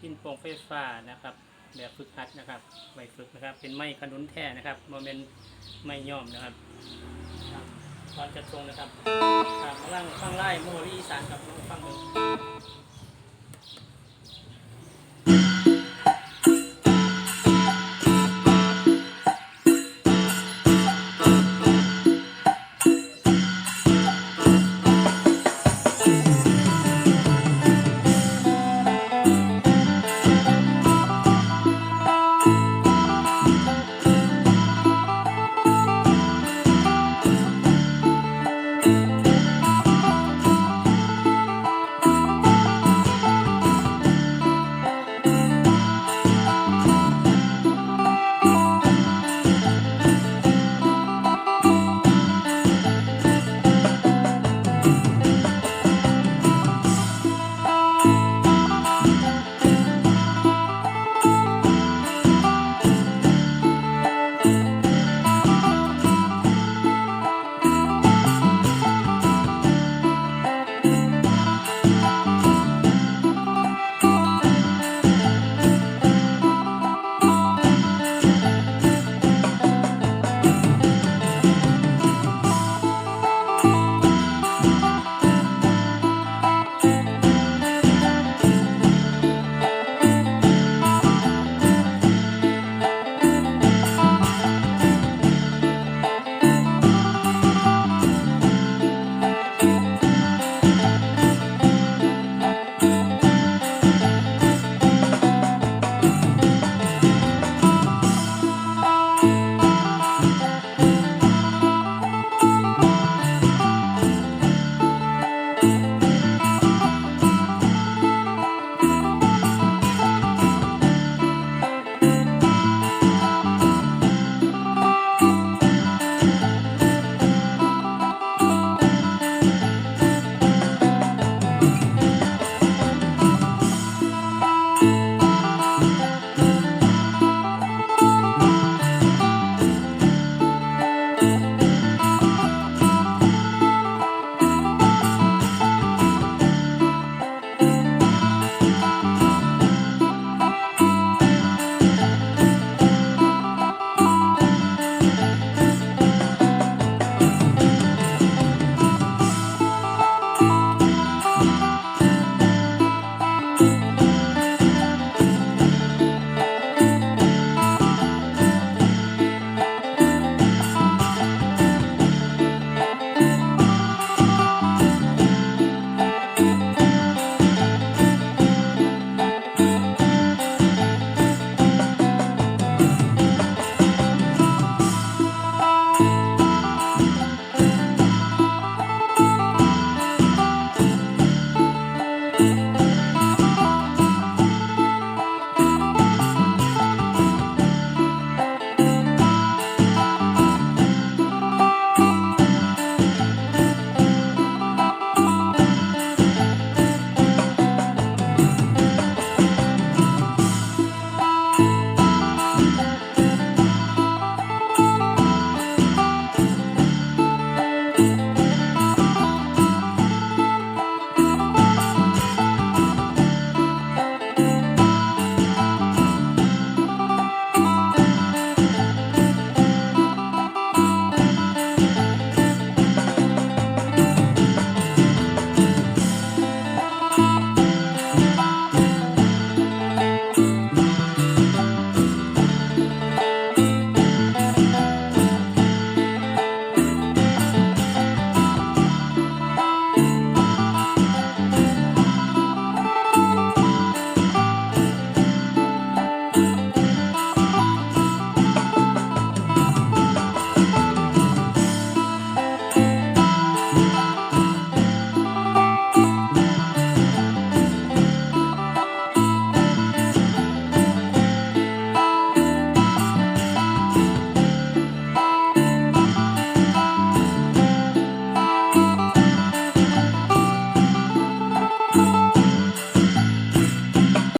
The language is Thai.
ปิ้นโป่งไฟฟ้านะครับ แบบฝึกหัดนะครับไว้ฝึกนะครับ เป็นไม้ขนุนแท้นะครับโมเมนต์ไม้ย่อมนะครับตอนจะทรงนะครับครับกำลังฟังไล่โมลีอีสานกับลองฟังดู